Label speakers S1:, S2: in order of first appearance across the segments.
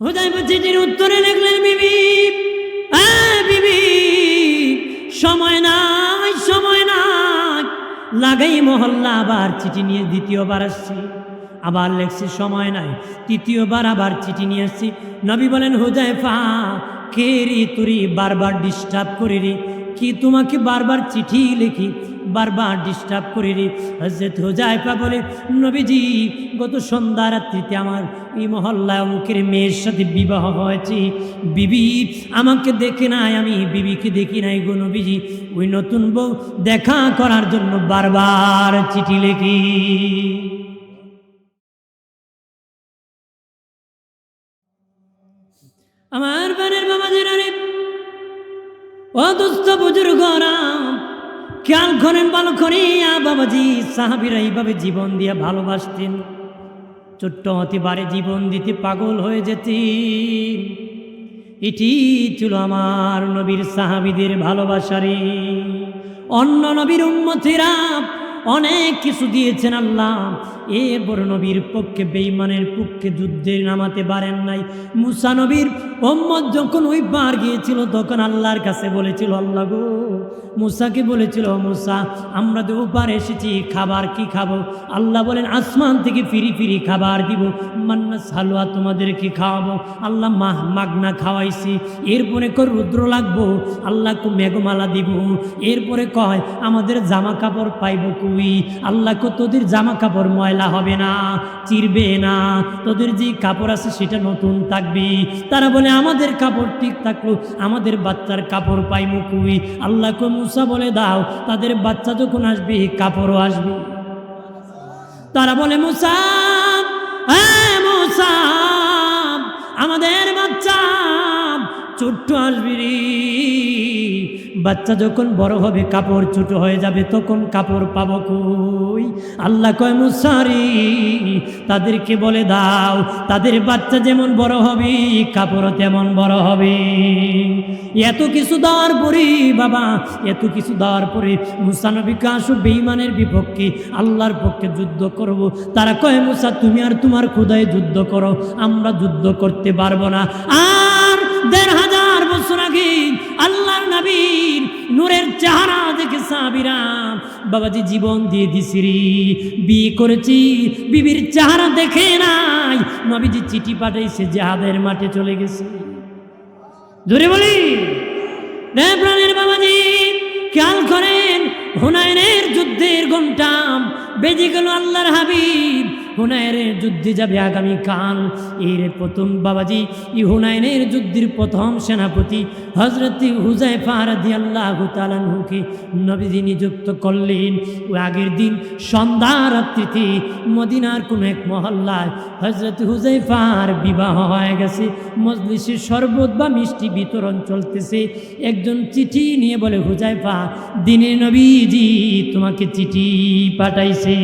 S1: হুজাইফা চিঠির উত্তরে লিখলেন, বিবি হ্যাঁ বিবি, সময় নাই সময় নাই। লাগাই মহল্লা, আবার চিঠি নিয়ে দ্বিতীয়বার আসছি। আবার লেখছি, সময় নাই। তৃতীয়বার আবার চিঠি নিয়ে আসছি। নবী বলেন হুজাইফা কে রে তুরি বারবার ডিস্টার্ব করে রে কি তোমাকে বারবার চিঠি লিখি? বারবার ডিস্টার্ব করে রে। হজরত হুজাইফা বলে, নবীজি, গত সন্ধ্যা রাত্রিতে আমার এই মহল্লায় অমুকের মেয়ের সাথে বিবাহ হয়েছে। বিবি, আমাকে দেখে নাই, আমি বিবিকে দেখি নাই গো নবীজি। ওই নতুন বউ দেখা করার জন্য বারবার চিঠি লিখি। আমার বানের বাবা জেনারে ও দুস্থ বুজুর্গরা খেয়াল করেন ভালো করিয়া বাবাজি, সাহাবিরা এইভাবে জীবন দিয়ে ভালোবাসতেন। ছোট্ট হতে পারে জীবন দিতে পাগল হয়ে যেতেন। এটি ছিল আমার নবীর সাহাবিদের ভালোবাসারে অন্য নবীর উন্মতিরা অনেক কিছু দিয়েছেন আল্লাহ। এরপর নবীর পক্ষে বেইমানের পক্ষে যুদ্ধে নামাতে পারেন নাই। মুসা নবীর ওম্মদ যখন ওই পার গিয়েছিল, তখন আল্লাহর কাছে বলেছিল, আল্লাহ গো, মুসাকে বলেছিল, মুসা, আমরা তো ওপার এসেছি, খাবার কি খাব? আল্লাহ বলেন, আসমান থেকে ফিরি ফিরি খাবার দিব। মান্নাস হালুয়া তোমাদেরকে খাওয়াবো। আল্লাহ মাহ মাগনা খাওয়াইছি। এরপরে কর রুদ্র লাগবো। আল্লাহকে মেঘমালা দিব। এরপরে কয়, আমাদের জামা কাপড় পাইব কুই আল্লাহকে তোদের জামা কাপড় ময়লা হবে না, চিরবে না। তোদের যে কাপড় আছে সেটা নতুন থাকবে। তারা বলে, আমাদের কাপড় ঠিক থাকল, আমাদের বাচ্চার কাপড় পাইব কুই? আল্লাহকে মুসা বলে, দাও, তাদের বাচ্চা যখন আসবে কাপড়ও আসবে। তারা বলে, মুসা হ্যাঁ মুসা, আমাদের বাচ্চা ছোট্ট আসবি রে। বাচ্চা যখন বড় হবে, কাপড় ছোট হয়ে যাবে, তখন কাপড় পাবো কই? আল্লাহ কয় মুসারি তাদেরকে বলে দাও, তাদের বাচ্চা যেমন বড় হবে, কাপড়ও তেমন বড় হবে। এত কিছু দেওয়ার পরে, বাবা, এত কিছু দেওয়ার পরে মুসানবীকে আসো বেইমানের বিপক্ষে, আল্লাহর পক্ষে যুদ্ধ করব। তারা কয়, মুসা, তুমি আর তোমার খুদায় যুদ্ধ করো, আমরা যুদ্ধ করতে পারব না। আর দেড় হাজার বছর আগে আল্লাহর নূরের চেহারা দেখে সাবিরা বাবাজি জীবন দিয়ে দিছি বিয়ে করেছি, বিবির চেহারা দেখে নাই, নবীজি চিঠি পাঠাইছে, জাহাদের মাঠে চলে গেছে। ধরে বলি। প্রাণের বাবাজি, খেয়াল করেন, হুনায়নের যুদ্ধের ঘণ্টা বেজে গেল আল্লাহর হাবিব। হুনায়নের যুদ্ধে যাবে আগামী কাল এর প্রথম বাবাজি ই হুনায়নের যুদ্ধের প্রথম সেনাপতি হজরত হুজাইফা রাদি আল্লাহ তালানহুকে নবীজি নিযুক্ত করলেন। ও আগের দিন সন্ধ্যা রাত্রিতে মদিনার কোনো এক মহল্লায় হজরত হুজাইফার বিবাহ হয়ে গেছে। মজলিসে শরবত বা মিষ্টি বিতরণ চলতেছে। একজন চিঠি নিয়ে বলে হুজাইফা দিনে নবীজি তোমাকে চিঠি পাঠাইছে।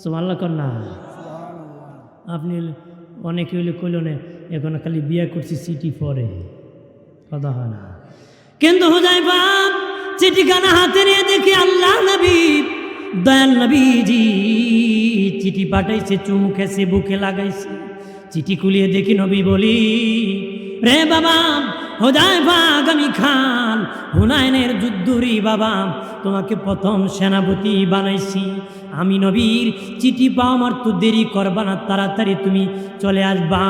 S1: সোমাল্লা কন্যা আপনি অনেকে হইলে কইল না, এখন খালি বিয়ে করছি চিঠি পরে। কথা হয় না। কিন্তু হুজাইফা চিঠি খানা হাতে নিয়ে দেখি আল্লাহ নবী, দয়াল নবীজি চিঠি পাঠাইছে চুমুখেছে বুকে লাগাইছে। চিঠি কুলিয়ে দেখি নবী বলি, রে বাবা হোজাইফা আগামী খান। হুনায়নের যুদ্ধরি বাবা, তোমাকে প্রথম সেনাপতি বানাইছি। আমি নবীর চিঠি পাও আমার তো দেরি করবা না, তাড়াতাড়ি তুমি চলে আসবা।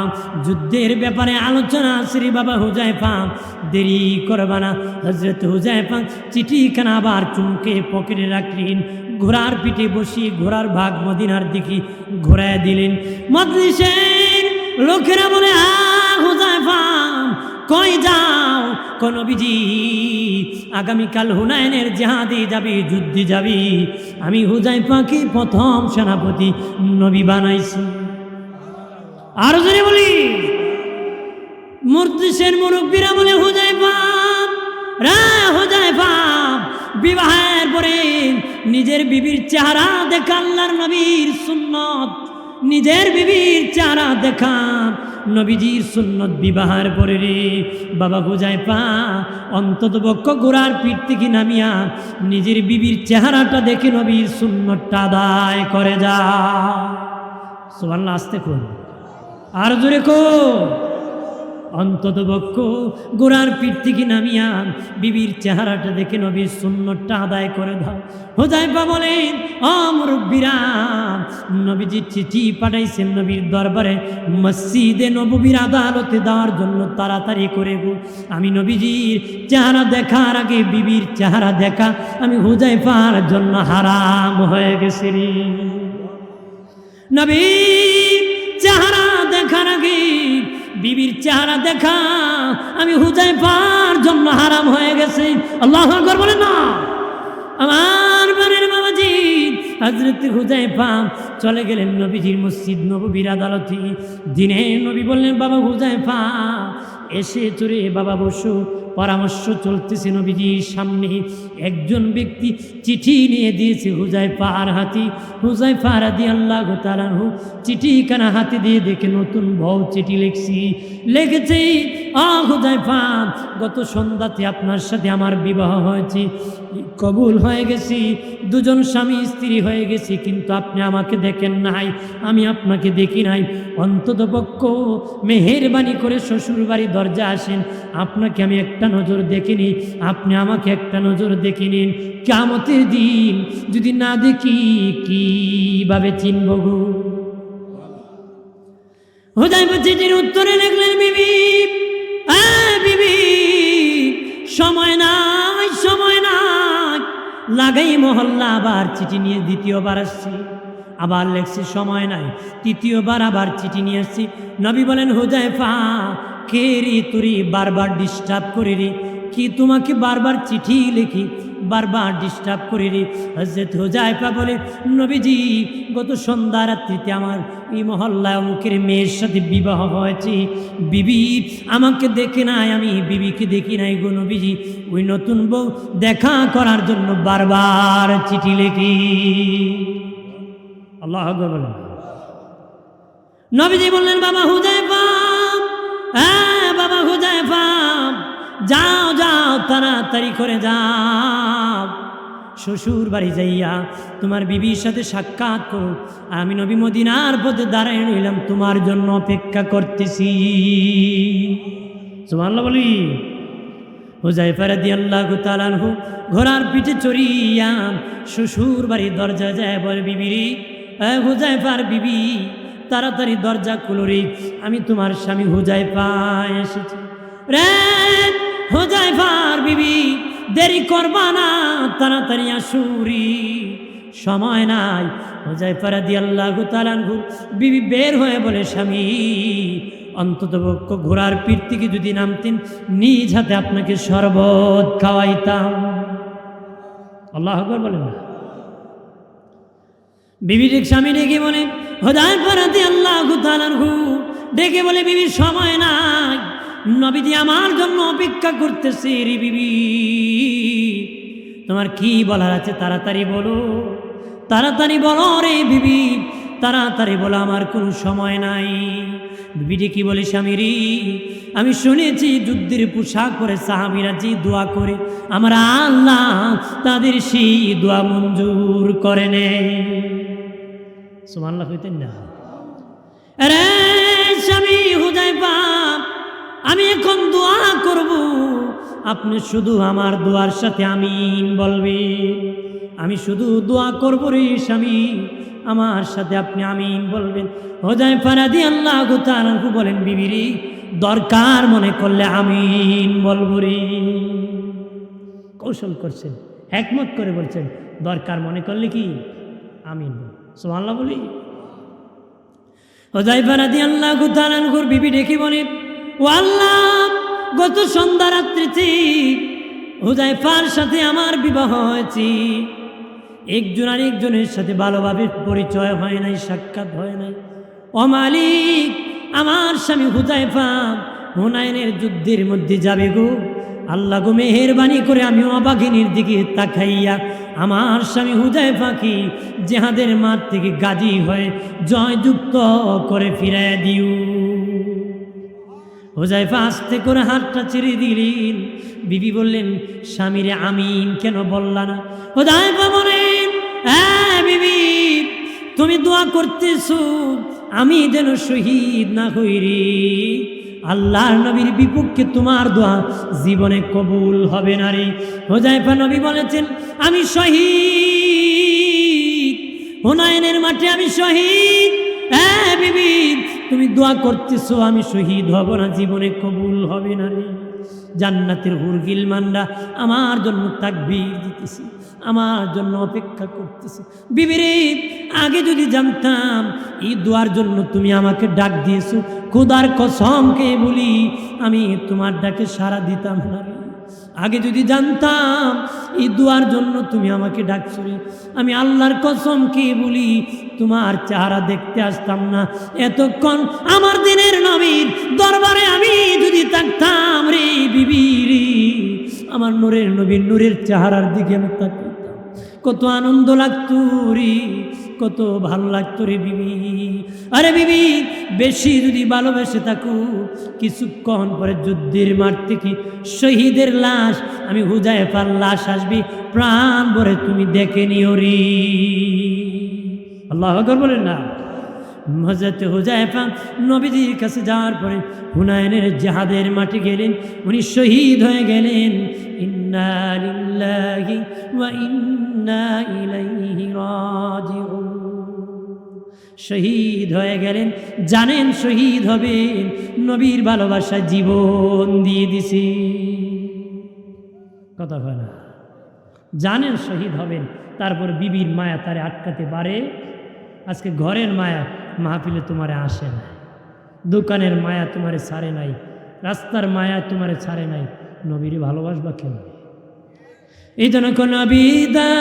S1: যুদ্ধের ব্যাপারে আলোচনা শ্রী বাবা হুজাইফা, দেরি করবা না। হজরত হুজাইফা চিঠিখানা আবার চুমকে পকেটে রাখলেন, ঘোড়ার পিঠে বসিয়ে ঘোড়ার ভাগ মদিনার দিকে ঘোরায় দিলেন। মজলিসের লোকেরা বলে হুজাইফা কই যাও? কোন বিজি আগামীকাল হুনায়নের জেহাদে যাবি, যুদ্ধে যাবি। আমি হুজাইফাকে প্রথম সেনাপতি নবী বানাইছি। আরও জোরে বলি। মুর্দিসের মুরব্বীরা বলে, হুজাইফা, রা হুজাইফা, বিবাহের পরে নিজের বিবির চেহারা দেখা, আল্লাহর নবীর সুন্নত। নিজের বিবির চেহারা দেখা নবীজির সুন্নত বিবাহার পরে রে। বাবা হুজাইফা অন্তত বক্ষ গোড়ার পিঠ থেকে নামিয়া নিজের বিবির চেহারাটা দেখে নবীর সুন্নতটা আদায় করে যা। সোয়াল্লা আসতে কোন আর জোরে কো অন্তত বক্ষ গোড়ার পিঠ থেকে নামিয়া বিবির চেহারাটা দেখে নবীর সুন্নতটা আদায় করে দাও। হোজাইফা বলেন অমরব্বীরা নবীজি চিঠি পাঠাইছেন নবীর দরবারে মসজিদে নববীর আদালতে দেওয়ার জন্য তাড়াতাড়ি করে গো। আমি নবীজির চেহারা দেখার আগে বিবির চেহারা দেখা, আমি হুজাইফার জন্য হারাম হয়ে গেছি রে। নবীর বিবির চেহারা দেখা, আমি হুজাই পার জন্য হারাম হয়ে গেছে। আল্লাহ আকবর বলে না। আমার বোনের বাবাজি হজরত হুজাইফা চলে গেলেন নবীজির মসজিদ নবীর আদালতে। দিনে নবী বললেন, বাবা হুজাইফা এসে চড়ে বাবা বসু, পরামর্শ চলতেছে নবীজির সামনে। একজন ব্যক্তি চিঠি নিয়ে দিয়েছে হুজাইফার হাতি। হুজাই পাহারা দিয়ে আল্লাহ তালাহু চিঠি কানা হাতে দিয়ে দেখে নতুন বউ চিঠি লিখছি। লিখেছে আ হুজাইফা গত সন্ধ্যাতে আপনার সাথে আমার বিবাহ হয়েছে। কবুল হয়ে গেছি, দুজন স্বামী স্ত্রী হয়ে গেছি, কিন্তু আপনি আমাকে দেখেন নাই, আমি আপনাকে দেখি নাই। অন্তত পক্ষ মেহেরবানি করে শ্বশুর বাড়ি দরজা আসেন, আপনাকে আমি একটা নজর দেখিনি আপনি আমাকে একটা নজর দেখে নিন। কেমতের দিন যদি না দেখি, কীভাবে চিনব গো? হোদাই চিঠির উত্তরে লিখলেন, বিবি সময় নাই সময় নাই। লাগাই মহল্লা, আবার চিঠি নিয়ে দ্বিতীয়বার আসছি। আবার লেখছি, সময় নাই। তৃতীয়বার আবার চিঠি নিয়ে আসছি। নবী বলেন, হুজাইফা, কে রে তুরি বারবার ডিস্টার্ব করে রে কি তোমাকে বারবার চিঠি লিখি, বারবার ডিস্টার্ব করে রে? হজরত হুজাইফা বলে, নবীজি, গত সন্ধ্যা রাত্রিতে আমার এই মহল্লায় অমুকের মেয়ের সাথে বিবাহ হয়েছে। বিবি, আমাকে দেখে নাই, আমি বিবিকে দেখি নাই গো নবীজি। ওই নতুন বউ দেখা করার জন্য বারবার চিঠি লিখি। আল্লাহ বলেন নবীজি বললেন, বাবা হুজাইফা হ্যাঁ বাবা হুজাইফা যাও যাও, তাড়াতাড়ি করে যাও। শ্বশুর বাড়ি যাইয়া তোমার বিবির সাথে সাক্ষাৎ করো। আমি নবী মদিনার পথে দাঁড়াই রইলাম, তোমার জন্য অপেক্ষা করতেছি। সুবহানাল্লাহ বলি। হুজাইফা রাদি আল্লাহ তালানহু ঘোড়ার পিঠে চড়িয়া শ্বশুর বাড়ির দরজা যায় বলে, বিবিরি হুজাইফার বিবি, তাড়াতাড়ি দরজা খুলো আমি তোমার স্বামী হুজাইফা এসেছি। রে হুজাইফার বিবি, দেরি করবা না, তাড়াতাড়ি আসুরি সময় নাই। হুজাইফা রাদি আল্লাহ তালানহু বিবি বের হয়ে বলে, স্বামী, অন্ততপক্ষ ঘোড়ার পিঠ যদি নামতেন, নিজ হাতে আপনাকে শরবত খাওয়াইতাম। আল্লাহ বলেন না। বিবি স্বামী ডেকে বলে হদায় পারাতে আল্লাহ ডেকে বলে বিবির সময় নাই। নবীজি আমার জন্য অপেক্ষা করতেছে রে বিবি। তোমার কি বলার আছে তাড়াতাড়ি বলো। তাড়াতাড়ি বলো রে বিবি। তাড়াতাড়ি বলো, আমার কোনো সময় নাই। বিবিটি কি বলে স্বামীরি আমি শুনেছি যুদ্ধের পোশাক পরে সাহাবিরা যে দোয়া করে, আমার আল্লাহ তাদের সেই দোয়া মঞ্জুর করে নে সুমান্লা হইতেন না। রে স্বামী হুদায় বাপ আমি এখন দোয়া করব। আপনি শুধু আমার দোয়ার সাথে আমিন বলবেন আমি শুধু দোয়া করব রে স্বামী, আমার সাথে আপনি আমিন বলবেন। হোজাই ফারাদি আল্লাহ তাআলাহু বলেন বিবিরি দরকার মনে করলে আমিন বলব রে। কৌশল করছেন, একমত করে বলছেন, দরকার মনে করলে কি? আমিন সুবহানাল্লাহ বলি। হোজাইফা রাদি আল্লাহ তাআলাহুর বিবি ডেকে বলে আল্লাহ গত সন্ধ্যা রাত্রিতে হুজাইফার সাথে আমার বিবাহ হয়েছে। একজন আর একজনের সাথে ভালোভাবে পরিচয় হয় নাই, সাক্ষাৎ হয় নাই। ও মালিক, আমার স্বামী হুজাইফা হুনায়নের যুদ্ধের মধ্যে যাবে গো। আল্লাহ গো মেহেরবানি করে আমি অবাঘিনীর দিকে তাকাইয়া আমার স্বামী হুজাইফা কি জেহাদের মাঠ থেকে গাজী হয়ে জয়যুক্ত করে ফিরাইয়া দিও। হোজাইফা আস্তে করে হাতটা ছেড়ে দিলেন। বিবি বললেন, স্বামীরে আমিন কেন বললা না? হোজাইফা বলেন হ্যাঁ বিবি, তুমি দোয়া করতেছো, আমি যেন শহীদ না হইরি আল্লাহর নবীর বিপক্ষে তোমার দোয়া জীবনে কবুল হবে না রে। হোজাইফা নবী বলেছেন, আমি শহীদ। হুনায়নের মাঠে আমি শহীদ। হ্যাঁ বিবি, তুমি দোয়া করতেছো, আমি শহীদ হব না, জীবনে কবুল হবে না রে জান্নাতের হুরগিল মান্ডা আমার জন্য তাকবীর দিতেছি, আমার জন্য অপেক্ষা করতেছি বিবিরে আগে যদি জানতাম, এই দোয়ার জন্য তুমি আমাকে ডাক দিয়েছ, খোদার কসমকে বলি, আমি তোমার ডাকে সাড়া দিতাম না রে। আগে যদি জানতাম, এই দুয়ার জন্য তুমি আমাকে ডাকছো আমি আল্লাহর কসম কে বলি, তোমার চেহারা দেখতে আসতাম না। এতক্ষণ আমার দিনের নবীর দরবারে আমি যদি থাকতাম রে বিবি রে, আমার নূরের নবীর নূরের চেহারার দিকে আমি তাকাতাম কত আনন্দ লাগতো রে, কত ভালো লাগতো রে বিবি। আরে বিবি, বেশি যদি ভালোবেসে থাকো, কিছুক্ষণ পরে যুদ্ধের মাঠ থেকে শহীদের লাশ, আমি হুজায় পার লাশ আসবি, প্রাণ ভরে তুমি দেখে নিও রে। আল্লাহ বলেন না। হজরত হুজাইফা নবীজির কাছে যাওয়ার পরে হুনায়নের জাহাদের মাঠে গেলেন, উনি শহীদ হয়ে গেলেন। লিল্লাহি ওয়া ইন্না ইলাইহি শহীদ হয়ে গেলেন, জানেন শহীদ হবেন, নবীর ভালোবাসায় জীবন দিয়ে দিছি। কথা হয় না। জানেন শহীদ হবেন, তারপর বিবির মায়া তারে আটকাতে পারে। আজকে ঘরের মায়া মাহফিলে তোমারে আসে না দোকানের মায়া তোমারে ছাড়ে নাই। রাস্তার মায়া তোমারে ছাড়ে নাই। নবীর ভালোবাসবা কেন এই জন্য কোন বিদা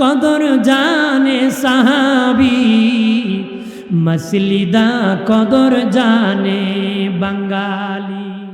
S1: কদর জানে সাহাবি। মসলিদা কদর জানে বাঙালি।